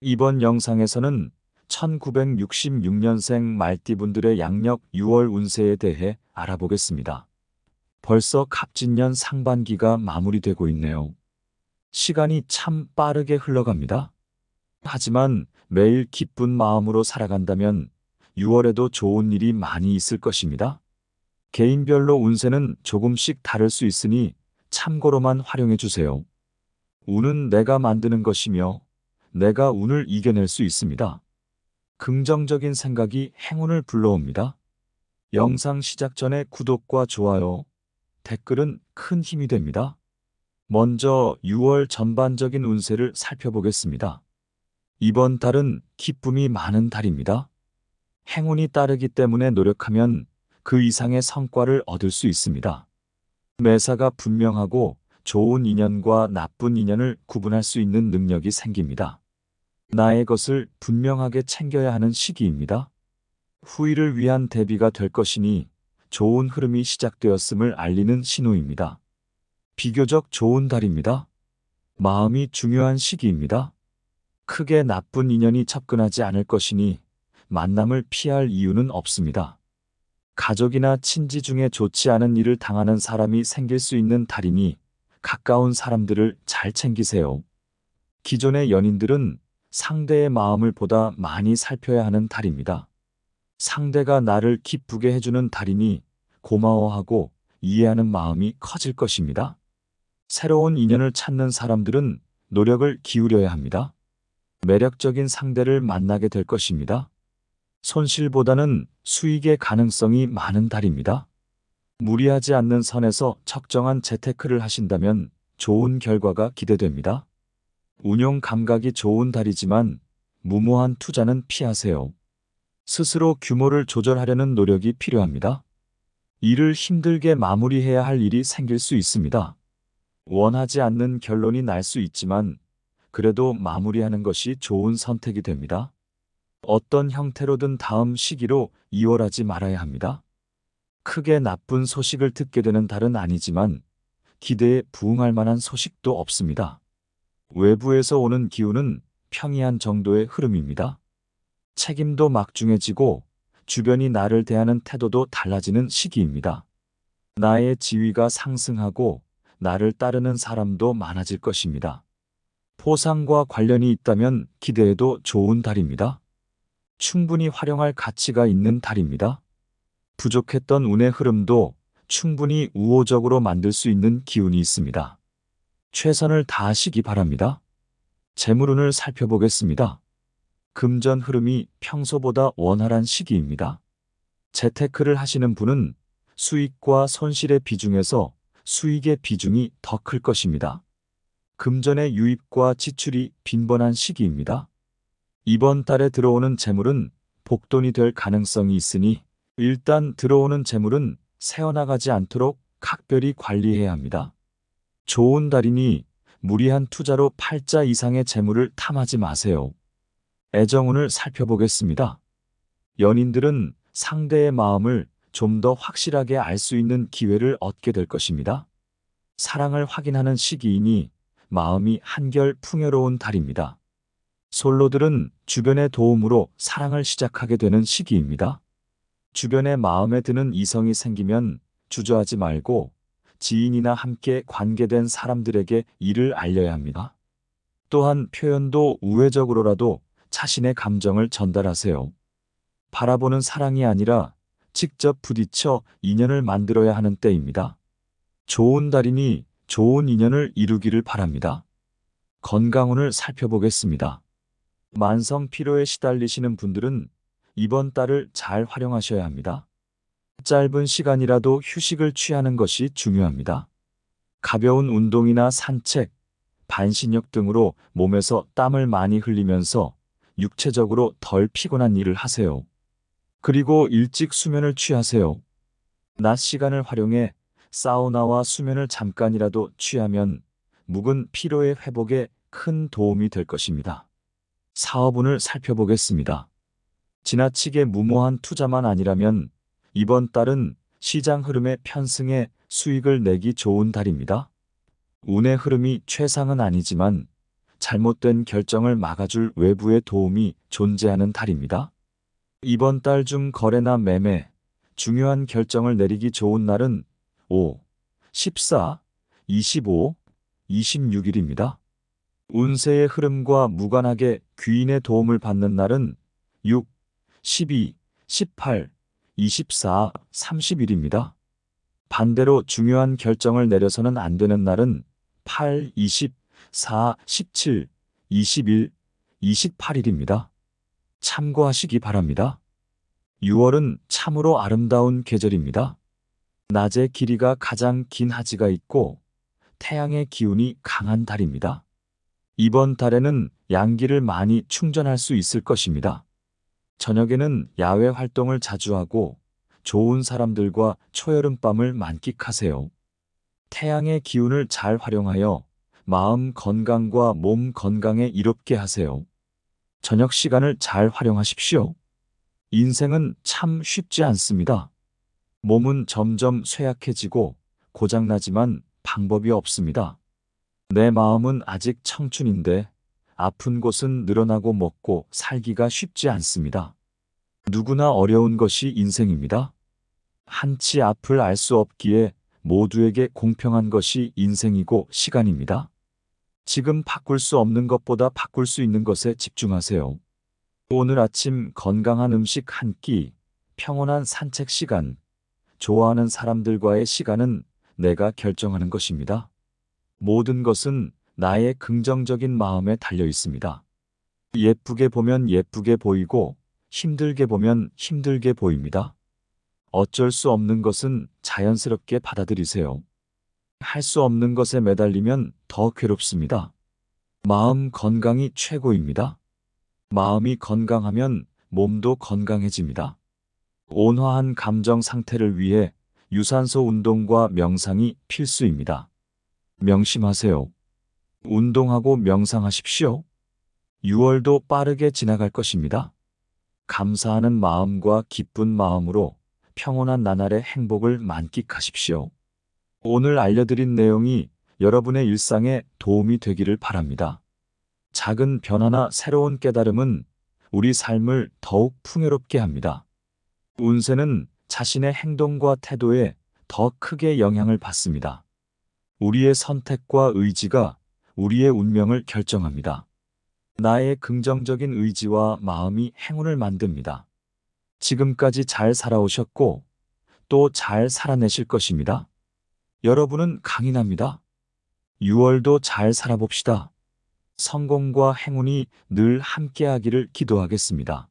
이번 영상에서는 1966년생 말띠분들의 양력 6월 운세에 대해 알아보겠습니다. 벌써 갑진년 상반기가 마무리되고 있네요. 시간이 참 빠르게 흘러갑니다. 하지만 매일 기쁜 마음으로 살아간다면 6월에도 좋은 일이 많이 있을 것입니다. 개인별로 운세는 조금씩 다를 수 있으니 참고로만 활용해 주세요. 운은 내가 만드는 것이며 내가 운을 이겨낼 수 있습니다. 긍정적인 생각이 행운을 불러옵니다. 영상 시작 전에 구독과 좋아요, 댓글은 큰 힘이 됩니다. 먼저 6월 전반적인 운세를 살펴보겠습니다. 이번 달은 기쁨이 많은 달입니다. 행운이 따르기 때문에 노력하면 그 이상의 성과를 얻을 수 있습니다. 매사가 분명하고 좋은 인연과 나쁜 인연을 구분할 수 있는 능력이 생깁니다. 나의 것을 분명하게 챙겨야 하는 시기입니다. 후일을 위한 대비가 될 것이니 좋은 흐름이 시작되었음을 알리는 신호입니다. 비교적 좋은 달입니다. 마음이 중요한 시기입니다. 크게 나쁜 인연이 접근하지 않을 것이니 만남을 피할 이유는 없습니다. 가족이나 친지 중에 좋지 않은 일을 당하는 사람이 생길 수 있는 달이니 가까운 사람들을 잘 챙기세요. 기존의 연인들은 상대의 마음을 보다 많이 살펴야 하는 달입니다. 상대가 나를 기쁘게 해주는 달이니 고마워하고 이해하는 마음이 커질 것입니다. 새로운 인연을 찾는 사람들은 노력을 기울여야 합니다. 매력적인 상대를 만나게 될 것입니다. 손실보다는 수익의 가능성이 많은 달입니다. 무리하지 않는 선에서 적정한 재테크를 하신다면 좋은 결과가 기대됩니다. 운용 감각이 좋은 달이지만 무모한 투자는 피하세요. 스스로 규모를 조절하려는 노력이 필요합니다. 일을 힘들게 마무리해야 할 일이 생길 수 있습니다. 원하지 않는 결론이 날 수 있지만 그래도 마무리하는 것이 좋은 선택이 됩니다. 어떤 형태로든 다음 시기로 이월하지 말아야 합니다. 크게 나쁜 소식을 듣게 되는 달은 아니지만 기대에 부응할 만한 소식도 없습니다. 외부에서 오는 기운은 평이한 정도의 흐름입니다. 책임도 막중해지고 주변이 나를 대하는 태도도 달라지는 시기입니다. 나의 지위가 상승하고 나를 따르는 사람도 많아질 것입니다. 포상과 관련이 있다면 기대해도 좋은 달입니다. 충분히 활용할 가치가 있는 달입니다. 부족했던 운의 흐름도 충분히 우호적으로 만들 수 있는 기운이 있습니다. 최선을 다하시기 바랍니다. 재물운을 살펴보겠습니다. 금전 흐름이 평소보다 원활한 시기입니다. 재테크를 하시는 분은 수익과 손실의 비중에서 수익의 비중이 더 클 것입니다. 금전의 유입과 지출이 빈번한 시기입니다. 이번 달에 들어오는 재물은 복돈이 될 가능성이 있으니 일단 들어오는 재물은 새어나가지 않도록 각별히 관리해야 합니다. 좋은 달이니 무리한 투자로 팔자 이상의 재물을 탐하지 마세요. 애정운을 살펴보겠습니다. 연인들은 상대의 마음을 좀 더 확실하게 알 수 있는 기회를 얻게 될 것입니다. 사랑을 확인하는 시기이니 마음이 한결 풍요로운 달입니다. 솔로들은 주변의 도움으로 사랑을 시작하게 되는 시기입니다. 주변에 마음에 드는 이성이 생기면 주저하지 말고 지인이나 함께 관계된 사람들에게 이를 알려야 합니다. 또한 표현도 우회적으로라도 자신의 감정을 전달하세요. 바라보는 사랑이 아니라 직접 부딪혀 인연을 만들어야 하는 때입니다. 좋은 달이니 좋은 인연을 이루기를 바랍니다. 건강운을 살펴보겠습니다. 만성 피로에 시달리시는 분들은 이번 달을 잘 활용하셔야 합니다. 짧은 시간이라도 휴식을 취하는 것이 중요합니다. 가벼운 운동이나 산책, 반신욕 등으로 몸에서 땀을 많이 흘리면서 육체적으로 덜 피곤한 일을 하세요. 그리고 일찍 수면을 취하세요. 낮 시간을 활용해 사우나와 수면을 잠깐이라도 취하면 묵은 피로의 회복에 큰 도움이 될 것입니다. 사업운을 살펴보겠습니다. 지나치게 무모한 투자만 아니라면 이번 달은 시장 흐름의 편승에 수익을 내기 좋은 달입니다. 운의 흐름이 최상은 아니지만 잘못된 결정을 막아줄 외부의 도움이 존재하는 달입니다. 이번 달 중 거래나 매매, 중요한 결정을 내리기 좋은 날은 5, 14, 25, 26일입니다. 운세의 흐름과 무관하게 귀인의 도움을 받는 날은 6, 12, 18, 24, 30일입니다. 반대로 중요한 결정을 내려서는 안 되는 날은 8, 24, 17, 21, 28일입니다. 참고하시기 바랍니다. 6월은 참으로 아름다운 계절입니다. 낮의 길이가 가장 긴 하지가 있고 태양의 기운이 강한 달입니다. 이번 달에는 양기를 많이 충전할 수 있을 것입니다. 저녁에는 야외 활동을 자주 하고 좋은 사람들과 초여름밤을 만끽하세요. 태양의 기운을 잘 활용하여 마음 건강과 몸 건강에 이롭게 하세요. 저녁 시간을 잘 활용하십시오. 인생은 참 쉽지 않습니다. 몸은 점점 쇠약해지고 고장나지만 방법이 없습니다. 내 마음은 아직 청춘인데 아픈 곳은 늘어나고 먹고 살기가 쉽지 않습니다. 누구나 어려운 것이 인생입니다. 한치 앞을 알 수 없기에 모두에게 공평한 것이 인생이고 시간입니다. 지금 바꿀 수 없는 것보다 바꿀 수 있는 것에 집중하세요. 오늘 아침 건강한 음식 한 끼, 평온한 산책 시간, 좋아하는 사람들과의 시간은 내가 결정하는 것입니다. 모든 것은 나의 긍정적인 마음에 달려 있습니다. 예쁘게 보면 예쁘게 보이고 힘들게 보면 힘들게 보입니다. 어쩔 수 없는 것은 자연스럽게 받아들이세요. 할 수 없는 것에 매달리면 더 괴롭습니다. 마음 건강이 최고입니다. 마음이 건강하면 몸도 건강해집니다. 온화한 감정 상태를 위해 유산소 운동과 명상이 필수입니다. 명심하세요. 운동하고 명상하십시오. 6월도 빠르게 지나갈 것입니다. 감사하는 마음과 기쁜 마음으로 평온한 나날의 행복을 만끽하십시오. 오늘 알려드린 내용이 여러분의 일상에 도움이 되기를 바랍니다. 작은 변화나 새로운 깨달음은 우리 삶을 더욱 풍요롭게 합니다. 운세는 자신의 행동과 태도에 더 크게 영향을 받습니다. 우리의 선택과 의지가 우리의 운명을 결정합니다. 나의 긍정적인 의지와 마음이 행운을 만듭니다. 지금까지 잘 살아오셨고 또 잘 살아내실 것입니다. 여러분은 강인합니다. 6월도 잘 살아봅시다. 성공과 행운이 늘 함께하기를 기도하겠습니다.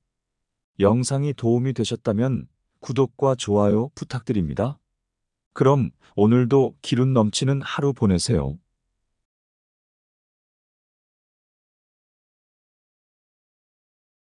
영상이 도움이 되셨다면 구독과 좋아요 부탁드립니다. 그럼 오늘도 기운 넘치는 하루 보내세요.